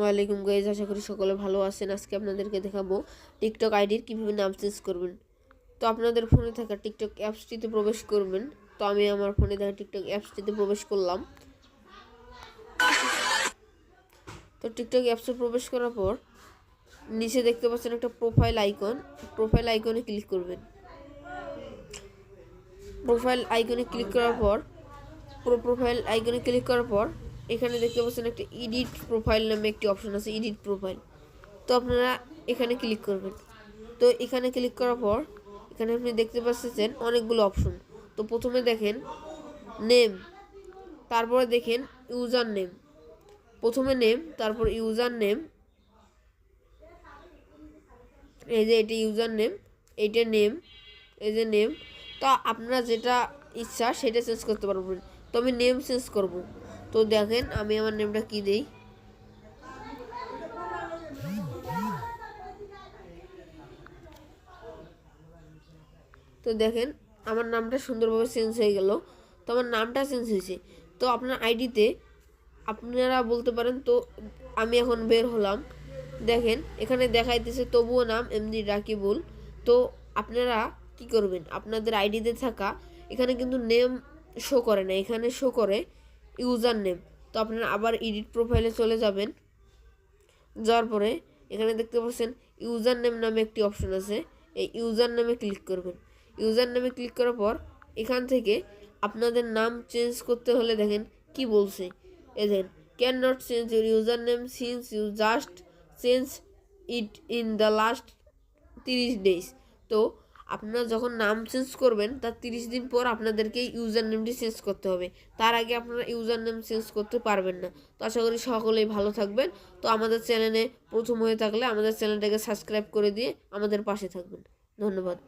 ওয়ালাইকুম গাইজ, আশা করি সকলে ভালো আছেন। আজকে আপনাদেরকে দেখাবো টিকটক আইডির কীভাবে নাম চেঞ্জ করবেন। তো আপনাদের ফোনে থাকা টিকটক অ্যাপসটিতে প্রবেশ করবেন। তো আমি আমার ফোনে থাকা টিকটক অ্যাপসটিতে প্রবেশ করলাম। তো টিকটক অ্যাপসে প্রবেশ করার পর নিচে দেখতে পাচ্ছেন একটা প্রোফাইল আইকন প্রোফাইল আইকনে ক্লিক করবেন। প্রোফাইল আইকনে ক্লিক করার পর, পুরো প্রোফাইল আইকনে ক্লিক করার পর এখানে দেখতে পাচ্ছেন একটা এডিট প্রোফাইল নামে একটি অপশন আছে এডিট প্রোফাইল তো আপনারা এখানে ক্লিক করবেন। তো এখানে ক্লিক করার পর, এখানে আপনি দেখতে পাচ্ছেন অনেকগুলো অপশন তো প্রথমে দেখেন নেম তারপরে দেখেন ইউজার নেম প্রথমে নেম তারপর ইউজার নেম এই যে এটি ইউজার নেম এইটা নেম এই যে নেম তো আপনারা যেটা ইচ্ছা সেটা চেঞ্জ করতে পারবেন। তো আমি নেম চেঞ্জ করব। তো দেখেন, আমি আমার নেমটা কি দেই? তো দেখেন, আমার নামটা সুন্দরভাবে চেঞ্জ হয়ে গেল। তো আমার নামটা চেঞ্জ হয়েছে। তো আপনার আইডিতে আপনারা বলতে পারেন, তো আমি এখন বের হলাম। দেখেন, এখানে দেখাইতেছে, তবুও নাম এমনি রাকিবুল। তো আপনারা কি করবেন? আপনাদের আইডিতে থাকা, এখানে কিন্তু নেম শো করে না, এখানে শো করে ইউজার নেম তো আপনারা আবার এডিট প্রোফাইলে চলে যাবেন। যাওয়ার পরে এখানে দেখতে পাচ্ছেন ইউজার নেম নামে একটি অপশন আছে। এই ইউজার নামে ক্লিক করবেন। ইউজার নামে ক্লিক করার পর এখান থেকে আপনাদের নাম চেঞ্জ করতে হলে দেখেন কি বলছে। এ দেখেন can not change your user name since you just change it in the last তিরিশ ডেজ তো আপনারা যখন নাম চেঞ্জ করবেন, তার তিরিশ দিন পর আপনাদেরকে ইউজার নেমটি চেঞ্জ করতে হবে। তার আগে আপনারা ইউজার নেম চেঞ্জ করতে পারবেন না। তো আশা করি সকলেই ভালো থাকবেন। তো আমাদের চ্যানেলে প্রথম হয়ে থাকলে আমাদের চ্যানেলটাকে সাবস্ক্রাইব করে দিয়ে আমাদের পাশে থাকবেন। ধন্যবাদ।